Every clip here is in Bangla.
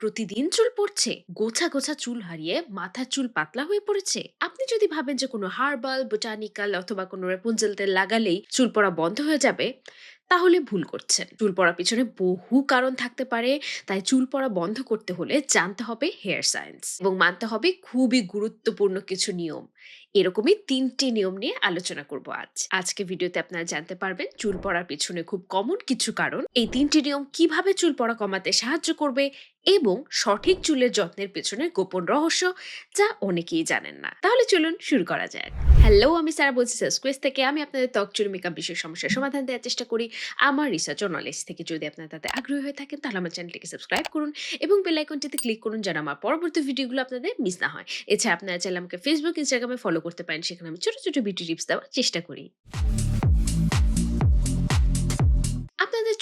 প্রতিদিন চুল পড়ছে, গোছা গোছা চুল হারিয়ে মাথার চুল পাতলা হয়ে পড়েছে। আপনি যদি ভাবেন যে কোনো হার্বাল, বোটানিক্যাল অথবা কোনো রেপুঞ্জেল তেল লাগালেই চুল পড়া বন্ধ হয়ে যাবে তাহলে ভুল করছেন। চুল পড়ার পিছনে বহু কারণ থাকতে পারে, তাই চুল পড়া বন্ধ করতে হলে জানতে হবে হেয়ার সায়েন্স এবং মানতে হবে খুবই গুরুত্বপূর্ণ কিছু নিয়ম। এরকমই তিনটি নিয়ম নিয়ে আলোচনা করব আজ। আজকে ভিডিওতে আপনারা জানতে পারবেন চুল পড়ার পিছনে খুব কমন কিছু কারণ। এই তিনটি নিয়ম কীভাবে চুল পড়া কমাতে সাহায্য করবে এবং সঠিক চুলের যত্নের পেছনে গোপন রহস্য, যা অনেকেই জানেন না। তাহলে চলুন শুরু করা যাক। হ্যালো, আমি স্যার বলছি স্কুয়েস থেকে। আমি আপনাদের ত্বক চুল মেকআপ বিষয় সমস্যার সমাধান দেওয়ার চেষ্টা করি। আমার রিসার্চ ও নলেজ থেকে যদি আপনারা তাতে আগ্রহী হয়ে থাকেন, তাহলে আমার চ্যানেলটিকে সাবস্ক্রাইব করুন এবং বেল আইকনটিতে ক্লিক করুন যেন আমার পরবর্তী ভিডিওগুলো আপনাদের মিস না হয়। এছাড়া আপনারা চাইলে আমাকে ফেসবুক ইনস্টাগ্রামে ফলো করতে পারেন। সেখানে আমি ছোট ছোট বিউটি টিপস দেওয়ার চেষ্টা করি।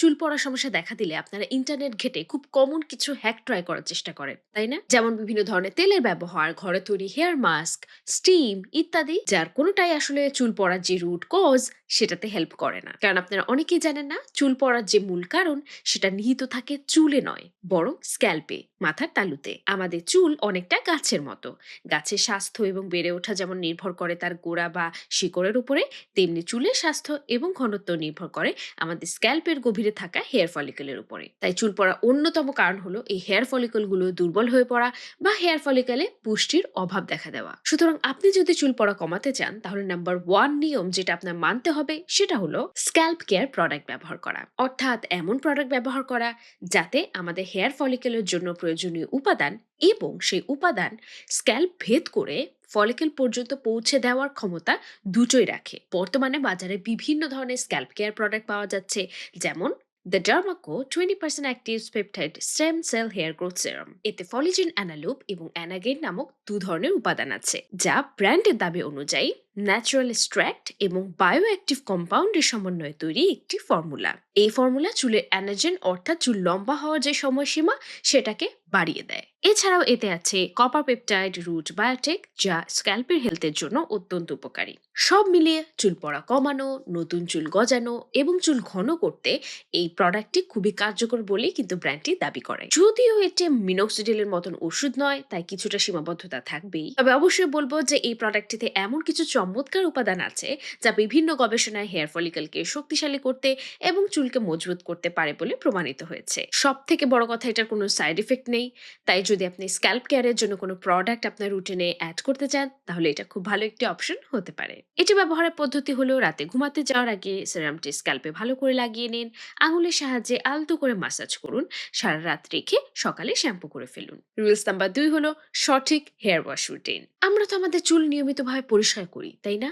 চুল পড়ার সমস্যা দেখা দিলে আপনারা ইন্টারনেট ঘেটে খুব কমন কিছু হ্যাক ট্রাই করার চেষ্টা করেন, তাই না? যেমন বিভিন্ন ধরনের তেলের ব্যবহার, ঘরে তৈরি হেয়ার মাস্ক স্টিম ইত্যাদি, যার কোনোটাই আসলে চুল পড়ার যে রুট কজ সেটাতে হেল্প করে না। কারণ আপনারা অনেকেই জানেন না, চুল পড়ার যে মূল কারণ সেটা নিহিত থাকে চুলে নয়, বরং স্ক্যাল্পে মাথার তালুতে। আমাদের চুল অনেকটা গাছের মতো। গাছের স্বাস্থ্য এবং বেড়ে ওঠা যেমন নির্ভর করে তার গোড়া বা শিকড়ের উপরে, তেমনি চুলের স্বাস্থ্য এবং ঘনত্ব নির্ভর করে। আমাদের স্ক্যাল্পের গভীরে থাকা হেয়ার ফলিকলের উপরে। তাই চুল পড়া অন্যতম কারণ হলো এই হেয়ার ফলিকলগুলো দুর্বল হয়ে পড়া বা হেয়ার ফলিকলে পুষ্টির অভাব দেখা দেওয়া। সুতরাং আপনি যদি চুল পড়া কমাতে চান, তাহলে নাম্বার ওয়ান নিয়ম যেটা আপনার মানতে হবে, সেটা হলো স্ক্যাল্প কেয়ার প্রোডাক্ট ব্যবহার করা। অর্থাৎ এমন প্রোডাক্ট ব্যবহার করা যাতে আমাদের হেয়ার ফলিকলের জন্য প্রয়োজনীয় উপাদান এবং সেই উপাদান স্ক্যাল্প ভেদ করে ফলিকেল পর্যন্ত পৌঁছে দেওয়ার ক্ষমতা দুটোই রাখে। বর্তমানে বাজারে বিভিন্ন ধরনের স্ক্যাল্প কেয়ার প্রোডাক্ট পাওয়া যাচ্ছে, যেমন the Derma Co twenty percent active peptide stem cell hair growth serum এতে ফলিজিন অ্যানালুপ এবং অ্যানাগেন নামক দু ধরনের উপাদান আছে, যা ব্র্যান্ডের দাবি অনুযায়ী ন্যাচারাল স্ট্র্যাক্ট এবং বায়ো অ্যাক্টিভ কম্পাউন্ডের সমন্বয়ে তৈরি একটি ফর্মুলা এই ফর্মুলা চুলের অ্যানাজেন অর্থাৎ চুল লম্বা হওয়ার যে সময়সীমা, সেটাকে বাড়িয়ে দেয়। এছাড়াও এতে আছে কপার পেপটাইড রুট বায়োটেক যা স্ক্যাল্পের হেলথের জন্য অত্যন্ত উপকারী। সব মিলিয়ে চুল পড়া কমানো, নতুন চুল গজানো এবং চুল ঘন করতে এই প্রোডাক্টটি খুবই কার্যকর বলেই কিন্তু ব্র্যান্ডটি দাবি করে। যদিও এটি মিনোক্সিডিলের মতন ওষুধ নয়, তাই কিছুটা সীমাবদ্ধতা থাকবেই। তবে অবশ্যই বলব যে এই প্রোডাক্টটিতে এমন কিছু চমৎকার উপাদান আছে, যা বিভিন্ন গবেষণায় হেয়ার ফলিকলকে শক্তিশালী করতে এবং চুলকে মজবুত করতে পারে বলে প্রমাণিত হয়েছে। সব থেকে বড় কথা এটার কোনো সাইড এফেক্ট নেই। তাই যদি আপনি স্ক্যাল্প কেয়ারের জন্য কোনো প্রোডাক্ট আপনার রুটিনে অ্যাড করতে চান, তাহলে এটা খুব ভালো একটি অপশন হতে পারে। এটি ব্যবহারের পদ্ধতি হলো রাতে ঘুমাতে যাওয়ার আগে সেরামটি স্ক্যাল্পে ভালো করে লাগিয়ে নিন। আঙুলের সাহায্যে আলতো করে মাসাজ করুন। সারা রাত রেখে সকালে শ্যাম্পু করে ফেলুন। রুলস নাম্বার দুই হলো সঠিক হেয়ার ওয়াশ রুটিন আমরা তো আমাদের চুল নিয়মিতভাবে পরিষ্কার করি, তাই না?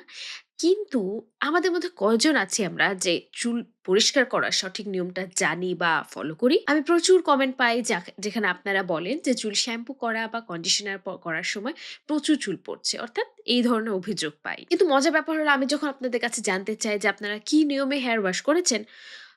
কিন্তু আমাদের মধ্যে কয়জন আছি আমরা যে চুল পরিষ্কার করার সঠিক নিয়মটা জানি বা ফলো করি? আমি প্রচুর কমেন্ট পাই যেখানে আপনারা বলেন যে চুল শ্যাম্পু করা বা কন্ডিশনার করার সময় প্রচুর চুল পড়ছে। অর্থাৎ এই ধরনের অভিযোগ পাই। কিন্তু মজার ব্যাপার হলো, আমি যখন আপনাদের কাছে জানতে চাই যে আপনারা কি নিয়মে হেয়ার ওয়াশ করেছেন,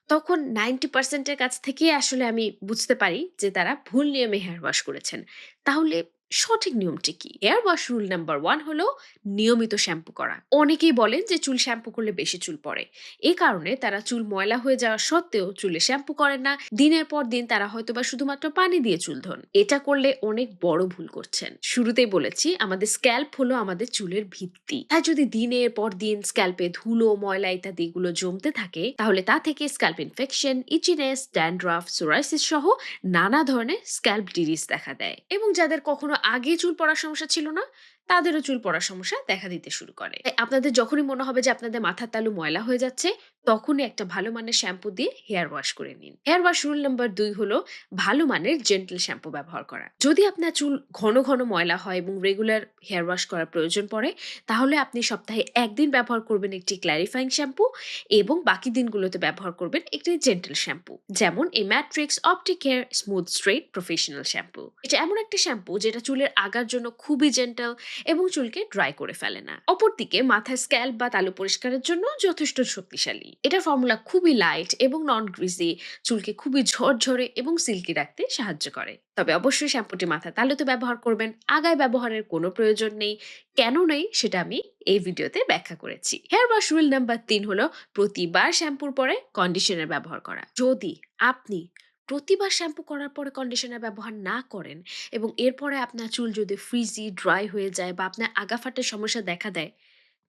তখন নাইনটি পার্সেন্টের কাছ থেকে আসলে আমি বুঝতে পারি যে তারা ভুল নিয়মে হেয়ার ওয়াশ করেছেন। তাহলে সঠিক নিয়মটি কি? Hair wash rule number one হলো নিয়মিত শ্যাম্পু করা। অনেকেই বলেন যে চুল শ্যাম্পু করলে বেশি চুল পড়ে। এ কারণে তারা চুল ময়লা হয়ে যাওয়া সত্ত্বেও চুলে শ্যাম্পু করেন না। দিনের পর দিন তারা হয়তো বা শুধুমাত্র পানি দিয়ে চুল ধন। এটা করলে অনেক বড় ভুল করছেন। শুরুতেই বলেছি, আমাদের স্ক্যাল্প হলো আমাদের চুলের ভিত্তি। তাই যদি দিনের পর দিন স্ক্যাল্পে ধুলো, ময়লা ইত্যাদি এগুলো জমতে থাকে, তাহলে তা থেকে scalp infection itchiness dandruff psoriasis সহ নানা ধরনের স্ক্যাল্প ডিরিজ দেখা দেয়। এবং যাদের কখনো আগে চুল পড়ার সমস্যা ছিল না। তাদেরও চুল পড়ার সমস্যা দেখা দিতে শুরু করে। আপনাদের যখনই মনে হবে যে আপনাদের মাথার তালু ময়লা হয়ে যাচ্ছে, তখনই একটা ভালো মানের শ্যাম্পু দিয়ে হেয়ার ওয়াশ করে নিন। হেয়ার ওয়াশ রুল নাম্বার দুই হলো ভালো মানের জেন্টল শ্যাম্পু ব্যবহার করা। যদি আপনার চুল ঘন ঘন ময়লা হয় এবং রেগুলার হেয়ার ওয়াশ করার প্রয়োজন পড়ে, তাহলে আপনি সপ্তাহে একদিন ব্যবহার করবেন একটি ক্ল্যারিফাইং শ্যাম্পু এবং বাকি দিনগুলোতে ব্যবহার করবেন একটি জেন্টল শ্যাম্পু, যেমন এই Matrix optic hair smooth straight professional shampoo এটা এমন একটা শ্যাম্পু যেটা চুলের আগার জন্য খুবই জেন্টাল এবং চুলকে ড্রাই করে ফেলে না। অপরদিকে, মাথার স্ক্যাল্প বা তালু পরিষ্কারের জন্য যথেষ্ট শক্তিশালী। এটা ফর্মুলা খুবই লাইট এবং নন গ্রিজি চুলকে খুবই ঝরঝরে এবং সিল্কি রাখতে সাহায্য করে। তবে অবশ্যই শ্যাম্পুটি মাথা তালুতে ব্যবহার করবেন, আগায় ব্যবহারের কোনো প্রয়োজন নেই। কেন নেই, সেটা আমি এই ভিডিওতে ব্যাখ্যা করেছি। হেয়ার ওয়াশ রুল নাম্বার তিন হলো, প্রতিবার শ্যাম্পুর পরে কন্ডিশনার ব্যবহার করা। যদি আপনি প্রতিবার শ্যাম্পু করার পরে কন্ডিশনার ব্যবহার না করেন এবং এরপরে আপনার চুল যদি ফ্রিজি, ড্রাই হয়ে যায় বা আপনার আগা ফাটের সমস্যা দেখা দেয়,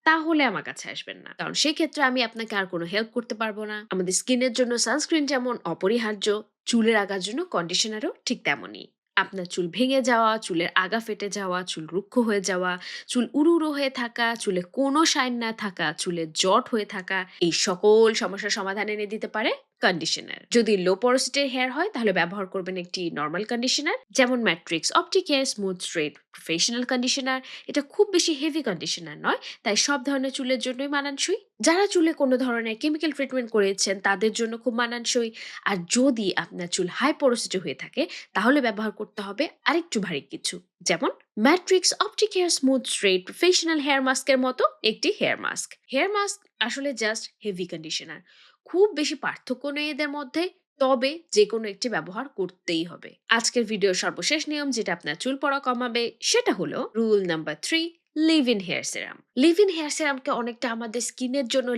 তাহলে আমার কাছে আসবেন না। কারণ সেক্ষেত্রে আমি আপনাকে আর কোনো হেল্প করতে পারব না। আমাদের স্কিনের জন্য সানস্ক্রিন যেমন অপরিহার্য, চুলের আগার জন্য কন্ডিশনারও ঠিক তেমনই। আপনার চুল ভেঙে যাওয়া, চুলের আগা ফেটে যাওয়া, চুল রুক্ষ হয়ে যাওয়া, চুল উড়ু, উড়ু হয়ে থাকা, চুলে কোনো শাইন না থাকা, চুলে জট হয়ে থাকা, এই সকল সমস্যার সমাধান এনে দিতে পারে কন্ডিশনার। যদি লো পোরোসিটি হেয়ার হয় তাহলে ব্যবহার করবেন একটি নর্মাল কন্ডিশনার যেমন Matrix optic hair smooth straight professional conditioner. এটা খুব বেশি হেভি কন্ডিশনার নয়, তাই সব ধরনের চুলের জন্যই মানানসই। যারা চুলে কোনো ধরনের কেমিক্যাল ট্রিটমেন্ট করেছেন তাদের জন্য খুব মানানসই। আর যদি আপনার চুল হাই পোরোসিটি হয়ে থাকে তাহলে ব্যবহার করতে হবে আরেকটু ভারী কিছু। যেমন Matrix optic hair smooth straight professional hair মাস্কের মতো একটি হেয়ার মাস্ক। হেয়ার মাস্ক আসলে জাস্ট হেভি কন্ডিশনার। খুব বেশি পার্থক্য নেই এদের মধ্যে। তবে যে কোনো একটি ব্যবহার করতেই হবে। আজকের ভিডিও সর্বশেষ নিয়ম যেটা আপনার চুল পড়া কমাবে, সেটা হলো rule number three leave in hair serum. Leave in hair সিরামকে অনেকটা আমাদের স্কিনের জন্য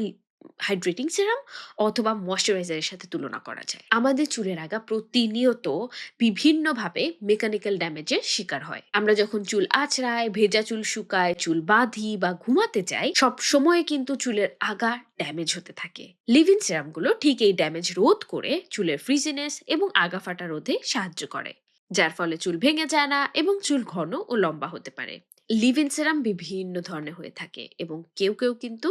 হাইড্রেটিং সিরাম অথবা ময়েশ্চারাইজার এর সাথে তুলনা করা যায়। আমাদের চুলের আগা প্রতিনিয়ত বিভিন্নভাবে মেকানিক্যাল ড্যামেজের শিকার হয়। আমরা যখন চুল আঁচড়াই, ভেজা চুল শুকায়, চুল বাঁধি বা ঘুমাতে যাই সবসময় কিন্তু চুলের আগা ড্যামেজ হতে থাকে। লিভ ইন সিরামগুলো ঠিক এই ড্যামেজ রোধ করে চুলের ফ্রিজিনেস এবং আগা ফাটা রোধে সাহায্য করে। যার ফলে চুল ভেঙে যায় না এবং চুল ঘন ও লম্বা হতে পারে। লিভ ইন সিরাম বিভিন্ন ধরনের হয়ে থাকে এবং কেউ, কেউ কিন্তু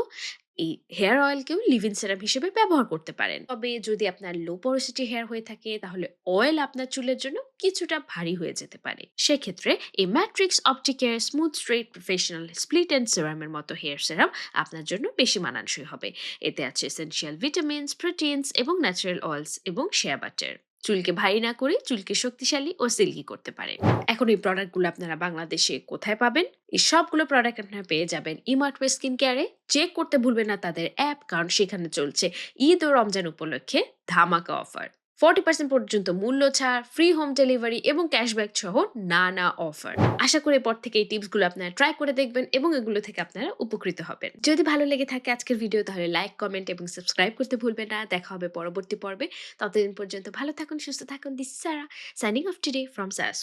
এই হেয়ার অয়েলকেও লিভ ইন সেরাম হিসেবে ব্যবহার করতে পারেন। তবে যদি আপনার লো পোরোসিটি হেয়ার হয়ে থাকে তাহলে অয়েল আপনার চুলের জন্য কিছুটা ভারী হয়ে যেতে পারে। সেক্ষেত্রে এই matrix opticare smooth straight professional split end সেরামের মতো হেয়ার সেরাম আপনার জন্য বেশি মানানসই হবে। এতে আছে এসেনশিয়াল ভিটামিনস, প্রোটিনস এবং ন্যাচারাল অয়েলস এবং শিয়া বাটার। চুলকে ভারী না করে চুলকে শক্তিশালী ও সিল্কি করতে পারে। এখন এই প্রোডাক্টগুলো আপনারা বাংলাদেশে কোথায় পাবেন? এই সবগুলো প্রোডাক্ট আপনারা পেয়ে যাবেন ইমার্টওয়ে স্কিন কেয়ারে। চেক করতে ভুলবেন না তাদের অ্যাপ কারণ সেখানে চলছে ঈদ ও রমজান উপলক্ষে ধামাকা অফার। 40% পর্যন্ত মূল্য ছাড়, ফ্রি হোম ডেলিভারি এবং ক্যাশব্যাক সহ নানা অফার। আশা করি পর থেকে এই টিপসগুলো আপনারা ট্রাই করে দেখবেন এবং এগুলো থেকে আপনারা উপকৃত হবেন। যদি ভালো লেগে থাকে আজকের ভিডিও তাহলে লাইক, কমেন্ট এবং সাবস্ক্রাইব করতে ভুলবেন না। দেখা হবে পরবর্তী পর্বে। ততদিন পর্যন্ত ভালো থাকুন, সুস্থ থাকুন। This Sara signing off today from Saras.